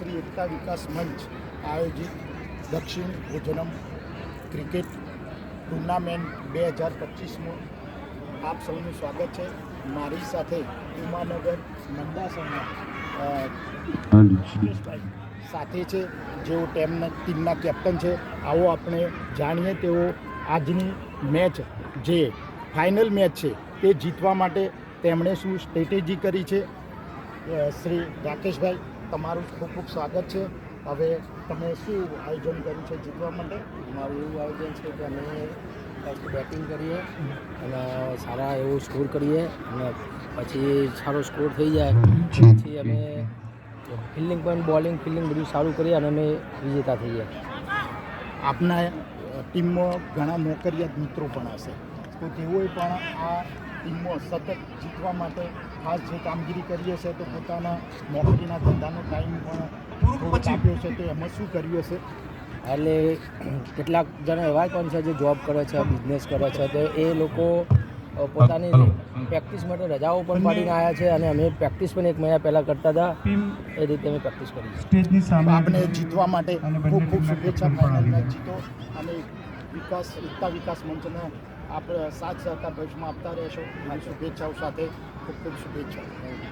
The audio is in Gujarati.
શ્રી એકતા વિકાસ મંચ આયોજિત દક્ષિણ ભોજનમ ક્રિકેટ ટુર્નામેન્ટ બે હજાર પચીસમાં આપ સૌનું સ્વાગત છે. મારી સાથે ઉમાનગર મંદાસરના અ, સાથે છે. જેઓ ટેમના ટીમના કેપ્ટન છે. આવો આપણે જાણીએ તેઓ આજની મેચ જે ફાઇનલ મેચ છે તે જીતવા માટે તેમણે શું સ્ટ્રેટેજી કરી છે? શ્રી રાકેશભાઈ તમારું ખૂબ ખૂબ સ્વાગત છે. હવે તમે શું આયોજન કર્યું છે જીતવા માટે? મારું એવું આયોજન છે કે અમે ફર્સ્ટ બેટિંગ કરીએ અને સારા એવો સ્કોર કરીએ અને પછી સારો સ્કોર થઈ જાય. પછી અમે ફિલ્ડિંગ પણ બોલિંગ ફિલ્ડિંગ બધું સારું કરીએ અને અમે વિજેતા થઈએ આપના ટીમમાં ઘણા નોકરિયાત મિત્રો પણ હશે. તો તેઓએ પણ આ ટીમમાં સતત જીતવા માટે ખાસ જે કામગીરી કરીએ છીએ તો પોતાના નોકરીના ધંધાનો ટાઈમ પણ આપ્યો છે તો એમાં શું કર્યું હશે એટલે કેટલાક જણા એવા પણ છે જે જોબ કરે છે બિઝનેસ કરે છે તો એ લોકો પોતાની પ્રેક્ટિસ માટે રજાઓ પણ પાડીને આવ્યા છે અને અમે પ્રેક્ટિસ પણ એક મહિના પહેલાં કરતા હતા. એ રીતે અમે પ્રેક્ટિસ કરી છે સ્ટેજની સામે આપણે જીતવા માટે ખૂબ ખૂબ શુભેચ્છા ફાઇનલ મેચ જીતો અને વિકાસ એકતા વિકાસ મંચને આપ સાથ સહકાર ભવિષ્યમાં આપતા રહેશો મારી શુભેચ્છાઓ સાથે. ખૂબ ખૂબ શુભેચ્છાઓ.